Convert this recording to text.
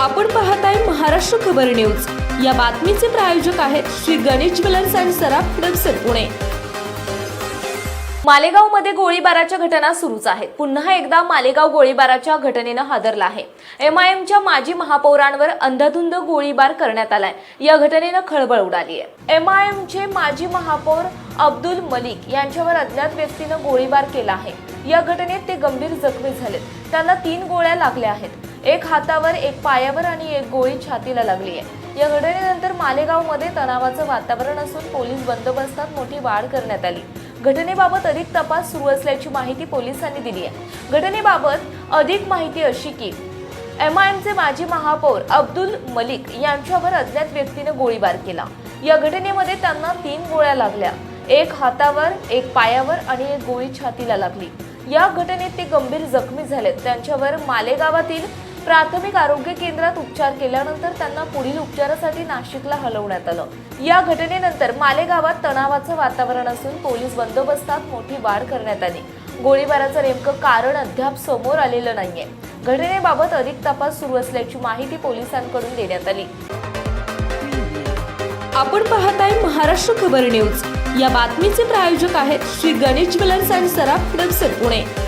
आपण पाहत आहे महाराष्ट्र खबर न्यूज. या बातमीचे प्रायोजक आहेत श्री गणेश ज्वेलर्स अँड सराफ हडपसर पुणे. मालेगावमध्ये गोळीबाराच्या घटना सुरूच आहेत. पुन्हा एकदा मालेगाव गोळीबाराच्या घटनेनं हादरला आहे. एम आय एमच्या माजी महापौरांवर अंधाधुंद गोळीबार करण्यात आलाय. या घटनेनं खळबळ उडाली आहे एम आय एमचे माजी महापौर अब्दुल मलिक यांच्यावर अज्ञात व्यक्तीनं गोळीबार केला आहे. या घटनेत ते गंभीर जखमी झालेत. त्यांना तीन गोळ्या लागल्या आहेत. एक हातावर एक पायावर आणि एक गोळी छातीला लागली आहे. या घटनेनंतर मालेगावमध्ये तणावाचं वातावरण असून पोलीस बंदोबस्तात मोठी वाढ करण्यात आली. घटनेबाबत अधिक तपास सुरू असल्याची माहिती पोलिसांनी दिली आहे. घटनेबाबत अधिक माहिती अशी की एम आय एमचे माजी महापौर अब्दुल मलिक यांच्यावर अज्ञात व्यक्तीने गोळीबार केला. या घटनेमध्ये त्यांना तीन गोळ्या लागल्या. एक हातावर एक पायावर आणि एक गोळी छातीला लागली. या घटनेत ते गंभीर जखमी झालेत. त्यांच्यावर मालेगावातील प्राथमिक आरोग्य केंद्रात उपचार केल्यानंतर त्यांना पुढील उपचारासाठी नाशिकला हलवण्यात आलं. या घटनेनंतर मालेगावात तणावाचं वातावरण असून पोलीस बंदोबस्तात मोठी वाढ करण्यात आली. गोळीबाराचं नेमकं कारण अद्याप समोर आलेलं नाहीये. घटनेबाबत अधिक तपास सुरू असल्याची माहिती पोलिसांकडून देण्यात आली. आपण पाहत आहे महाराष्ट्र खबर न्यूज. या बातमीचे प्रायोजक आहेत श्री गणेश ज्वेलर्स अँड सराफ हडपसर पुणे.